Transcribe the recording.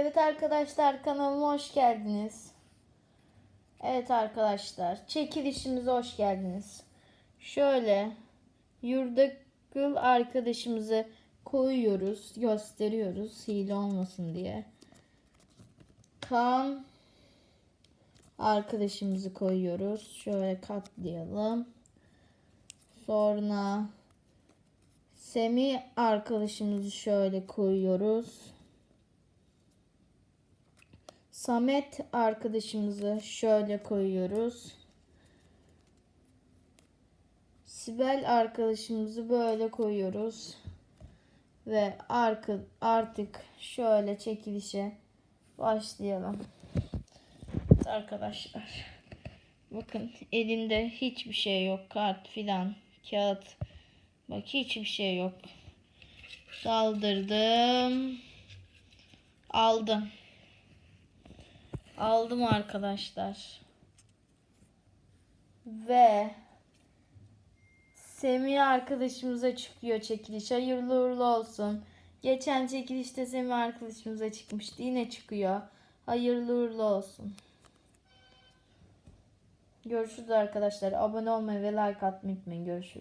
Evet arkadaşlar kanalıma hoş geldiniz. Evet arkadaşlar çekilişimize hoş geldiniz. Şöyle yurdakıl arkadaşımızı koyuyoruz, gösteriyoruz hile olmasın diye. Kan arkadaşımızı koyuyoruz. Şöyle katlayalım. Sonra Semi arkadaşımızı şöyle koyuyoruz. Samet arkadaşımızı şöyle koyuyoruz. Sibel arkadaşımızı böyle koyuyoruz. Ve arka, artık şöyle çekilişe başlayalım. Arkadaşlar. Bakın elinde hiçbir şey yok. Kart filan, kağıt. Bak hiçbir şey yok. Daldırdım. Aldım. Aldım arkadaşlar. Ve Semih arkadaşımıza çıkıyor çekiliş. Hayırlı uğurlu olsun. Geçen çekilişte Semih arkadaşımıza çıkmıştı. Yine çıkıyor. Hayırlı uğurlu olsun. Görüşürüz arkadaşlar. Abone olmayı ve like atmayı unutmayın. Görüşürüz.